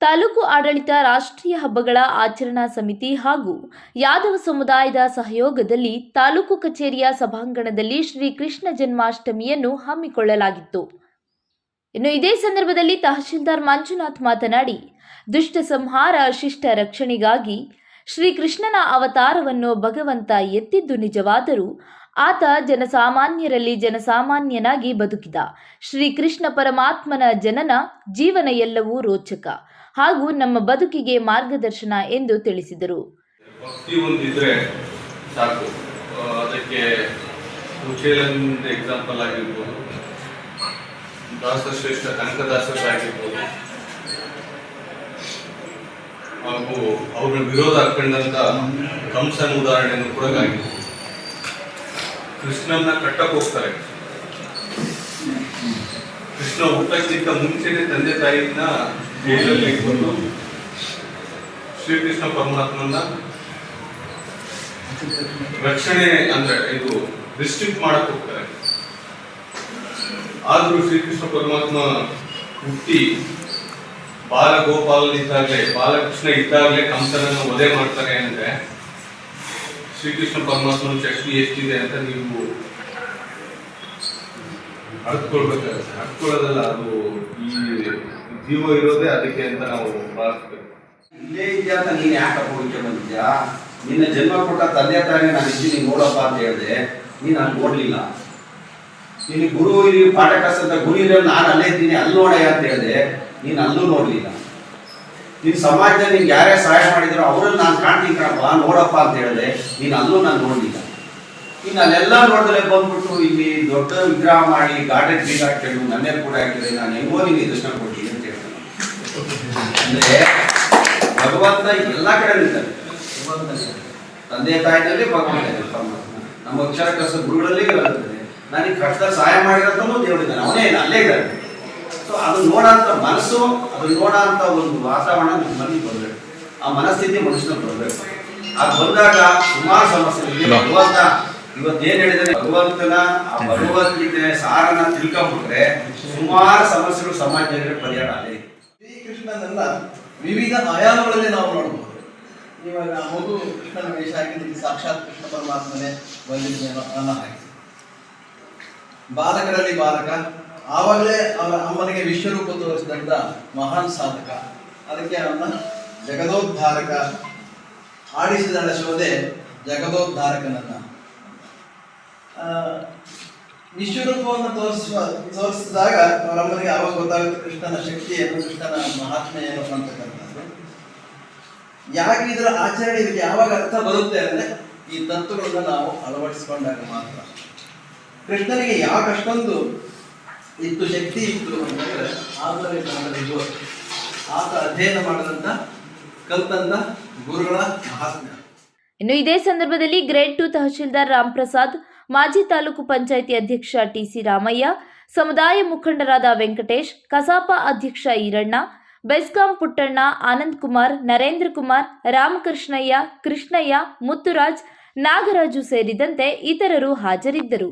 ತಾಲೂಕು ಆಡಳಿತ ರಾಷ್ಟ್ರೀಯ ಹಬ್ಬಗಳ ಆಚರಣಾ ಸಮಿತಿ ಹಾಗೂ ಯಾದವ ಸಮುದಾಯದ ಸಹಯೋಗದಲ್ಲಿ ತಾಲೂಕು ಕಚೇರಿಯ ಸಭಾಂಗಣದಲ್ಲಿ ಶ್ರೀ ಕೃಷ್ಣ ಜನ್ಮಾಷ್ಟಮಿಯನ್ನು ಹಮ್ಮಿಕೊಳ್ಳಲಾಗಿತ್ತು. ಇನ್ನು ಇದೇ ಸಂದರ್ಭದಲ್ಲಿ ತಹಶೀಲ್ದಾರ್ ಮಂಜುನಾಥ್ ಮಾತನಾಡಿ, ದುಷ್ಟ ಸಂಹಾರ ಶಿಷ್ಟ ರಕ್ಷಣೆಗಾಗಿ ಶ್ರೀಕೃಷ್ಣನ ಅವತಾರವನ್ನು ಭಗವಂತ ಎತ್ತಿದ್ದು ನಿಜವಾದರೂ ಆತ ಜನಸಾಮಾನ್ಯರಲ್ಲಿ ಜನಸಾಮಾನ್ಯನಾಗಿ ಬದುಕಿದ. ಶ್ರೀಕೃಷ್ಣ ಪರಮಾತ್ಮನ ಜನನ, ಜೀವನ ಎಲ್ಲವೂ ರೋಚಕ. ಹಾಗೂ ನಮ್ಮ ಬದುಕಿಗೆ ಮಾರ್ಗದರ್ಶನ ಎಂದು ತಿಳಿಸಿದರು. ಭಕ್ತಿ ಒಂದಿದ್ರೆ ಸಾಕು. ಅದಕ್ಕೆ ಕುಚೇಲನ್ ಎಕ್ಸಾಂಪಲ್ ಆಗಿರ್ಬೋದು, ದಾಸಶ್ರೇಷ್ಠ ಕನಕದಾಸರಾಗಿರ್ಬೋದು ಹಾಗೂ ಅವ್ರ ವಿರೋಧ ಹಾಕೊಂಡಂತ ಕಂಸನ ಉದಾಹರಣೆಯನ್ನು ಕೂಡ ಕೃಷ್ಣನ ಕಟ್ಟಕ್ಕೆ ಕಟ್ಟಕ್ ಹೋಗ್ತಾರೆ. ಕೃಷ್ಣ ಹುಟ್ಟಕ್ಕಿಂತ ಮುಂಚೆನೆ ತಂದೆ ತಾಯಿನ ಜೈಲಲ್ಲಿ ಬಂದು ಶ್ರೀಕೃಷ್ಣ ಪರಮಾತ್ಮನ ರಕ್ಷಣೆ ಅಂದ್ರೆ ಇದು ರಿಸ್ಟ್ರಿಕ್ಟ್ ಮಾಡಕ್ ಹೋಗ್ತಾರೆ. ಆದ್ರೂ ಶ್ರೀಕೃಷ್ಣ ಪರಮಾತ್ಮ ಹುಟ್ಟಿ ಬಾಲಗೋಪಾಲ ಇದ್ದಾಗಲೇ, ಬಾಲಕೃಷ್ಣ ಇದ್ದಾಗಲೇ ಕಂಸನನ್ನ ವಧೆ ಮಾಡ್ತಾರೆ ಅಂದ್ರೆ ಶ್ರೀಕೃಷ್ಣ ಪರಮಾತ್ಮನ ಶಕ್ತಿ ಎಷ್ಟಿದೆ ಅಂತ ನೀವು ಅರ್ಥಕೊಳ್ಬೇಕಾಗುತ್ತೆ ಅರ್ಥಕೊಳ್ಳೋದಲ್ಲ ಅದು ಈ ಜೀವ ಇರೋದೇ ಅದಕ್ಕೆ ಅಂತ ನಾವು ಭಾವಿಸ್ಬೇಕು. ಇಲ್ಲೇ ಇದೆಯಾ ನೀನ್ ಯಾಕೆ ಅಪೋಗಿಕೆ ಬಂದಿದ್ಯಾ ನಿನ್ನ ಜನ್ಮ ಕೊಟ್ಟ ತಂದೆ ತಾಯಿ ನಾನು ಇದ್ದೀನಿ, ನೋಡಪ್ಪ ಅಂತ ಹೇಳಿದೆ. ನೀನ್ ಅಲ್ಲಿ ನೋಡ್ಲಿಲ್ಲ. ನಿನ್ನ ಗುರು ಇಲ್ಲಿ ಪಾಠ ಕಲಿಸಂತ ಗುರು ಇರೋ ನಾನು ಅಲ್ಲೇ ಇದ್ದೀನಿ, ಅಲ್ಲಿ ನೋಡಯ್ಯ ಅಂತ ಹೇಳಿದೆ. ನೀನ್ ಅಲ್ಲೂ ನೋಡ್ಲಿಲ್ಲ. ನಿನ್ ಸಮಾಜದಲ್ಲಿ ನಿನ್ಗೆ ಯಾರೇ ಸಹಾಯ ಮಾಡಿದ್ರು, ಅವ್ರನ್ನ ನಾನು ಕಾಣ್ತೀನಿ ಕಣಪ್ಪ, ನೋಡಪ್ಪ ಅಂತ ಹೇಳಿದೆ. ನೀನ್ ಅಲ್ಲೂ ನಾನು ನೋಡ್ಲಿಲ್ಲ. ನೀನ್ ಅಲ್ಲೆಲ್ಲ ನೋಡಿದ್ರೆ ಬಂದ್ಬಿಟ್ಟು ಇಲ್ಲಿ ದೊಡ್ಡ ವಿಗ್ರಹ ಮಾಡಿ ಗಾರ್ಡನ್ ಬೀಗ ಹಾಕೊಂಡು ನನ್ನೇ ಕೂಡ ಹಾಕಿದ್ರೆ ನಾನು ಹೆಂಗೋ ನಿಮಗೆ ದರ್ಶನ ಕೊಡ್ತೀನಿ ಅಂತ ಹೇಳ್ತಾನೆ. ಅಂದ್ರೆ ಭಗವಂತ ಎಲ್ಲ ಕಡೆ ನಿಂತಾನೆ ತಂದೆ ತಾಯಿನಲ್ಲಿ ಭಗವಂತ ನಮ್ಮ ಅಕ್ಷರ ಕಸ ಗುರುಗಳಲ್ಲಿ ಬರ್ತದೆ ನನಗೆ ಕಷ್ಟದಲ್ಲಿ ಸಹಾಯ ಮಾಡಿರೋದನ್ನು ದೇವರಿದ್ದಾನೆ ಅವನೇ ಇಲ್ಲ ಅಲ್ಲೇ ಇದ್ದಾನೆ. ಸೊ ಅದು ನೋಡಂತ ಮನಸ್ಸು ಅದು ನೋಡಂತ ಒಂದು ವಾತಾವರಣ ನಮ್ಮ ಮನೆಗೆ ಬರಬೇಕು ಆ ಮನಸ್ಥಿತಿ ಮನುಷ್ಯನ ಬರಬೇಕು ಅದು ಬಂದಾಗ ಸುಮಾರು ಸಮಸ್ಯೆ ಭಗವಂತ ಇವತ್ತು ಏನ್ ಹೇಳಿದ್ರೆ ಭಗವಂತನ ಆ ಭಗವದ್ಗೀತೆ ಸಾರನ ತಿಳ್ಕೊಂಡ್ಬಿಟ್ರೆ ಸುಮಾರು ಸಮಸ್ಯೆಗಳು ಸಮಾಜದಲ್ಲಿ ಪರಿಹಾರ ಆಗಿದೆ ಶ್ರೀಕೃಷ್ಣನೆಲ್ಲ ಶ್ರೀಕೃಷ್ಣನನ್ನ ವಿವಿಧ ಆಯಾಮಗಳಲ್ಲಿ ನಾವು ನೋಡಬಹುದು ಇವಾಗ ಮಗು ಕೃಷ್ಣನ ವೇಷ ಹಾಕಿದ್ರೆ ಸಾಕ್ಷಾತ್ ಕೃಷ್ಣ ಪರಮಾತ್ಮನೆ ಬಂದಿದ್ದೇನೋ ಅನ್ನ ಹಾಗೆ ಬಾಲಕರಲ್ಲಿ ಬಾಲಕ ಆವಾಗಲೇ ಅವರ ಅಮ್ಮನಿಗೆ ವಿಶ್ವರೂಪ ತೋರಿಸಿದಂತ ಮಹಾನ್ ಸಾಧಕ. ಅದಕ್ಕೆ ಅವನ ಜಗದೋದ್ಧಾರಕ ಆಡಿಸಿದ ಶೋಧೆ ಜಗದೋದ್ಧಾರಕನನ್ನ. ಆ, ವಿಶ್ವರೂಪವನ್ನು ತೋರಿಸುವ ತೋರಿಸಿದಾಗ ಅವರಮ್ಮನಿಗೆ ಆವಾಗ ಗೊತ್ತಾಗುತ್ತೆ ಕೃಷ್ಣನ ಶಕ್ತಿ ಏನು ಕೃಷ್ಣನ ಮಹಾತ್ಮೆ ಏನು ಅಂತಕ್ಕಂಥದ್ದು ಯಾಕೆ ಇದರ ಆಚರಣೆ ಇದಕ್ಕೆ ಯಾವಾಗ ಅರ್ಥ ಬರುತ್ತೆ ಅಂದ್ರೆ ಈ ತತ್ವಗಳನ್ನು ನಾವು ಅಳವಡಿಸಿಕೊಂಡಾಗ ಮಾತ್ರ. ಕೃಷ್ಣನಿಗೆ ಯಾವ ಅಷ್ಟೊಂದು ಇತ್ತು ಶಕ್ತಿ ಇತ್ತು ಅಂತಂದ್ರೆ ಆದರೆ ಕನ್ನಡರಿಗೂ ಆತ ಅಧ್ಯಯನ ಮಾಡಿದಂತ ಕಲ್ತಂದ ಗುರುಗಳ ಮಹಾತ್ಮೆ ಇನ್ನು ಇದೇ ಸಂದರ್ಭದಲ್ಲಿ ಗ್ರೇಡ್ ಟು ತಹಶೀಲ್ದಾರ್ ರಾಮ್ಪ್ರಸಾದ್ ಮಾಜಿ ತಾಲೂಕು ಪಂಚಾಯಿತಿ ಅಧ್ಯಕ್ಷ ಟಿಸಿ ರಾಮಯ್ಯ, ಸಮುದಾಯ ಮುಖಂಡರಾದ ವೆಂಕಟೇಶ್, ಕಸಾಪ ಅಧ್ಯಕ್ಷ ಈರಣ್ಣ, ಬೆಸ್ಕಾಂ ಪುಟ್ಟಣ್ಣ ಆನಂದ್ ಕುಮಾರ್, ನರೇಂದ್ರ ಕುಮಾರ್, ರಾಮಕೃಷ್ಣಯ್ಯ, ಕೃಷ್ಣಯ್ಯ, ಮುತ್ತುರಾಜ್, ನಾಗರಾಜು ಸೇರಿದಂತೆ ಇತರರು ಹಾಜರಿದ್ದರು.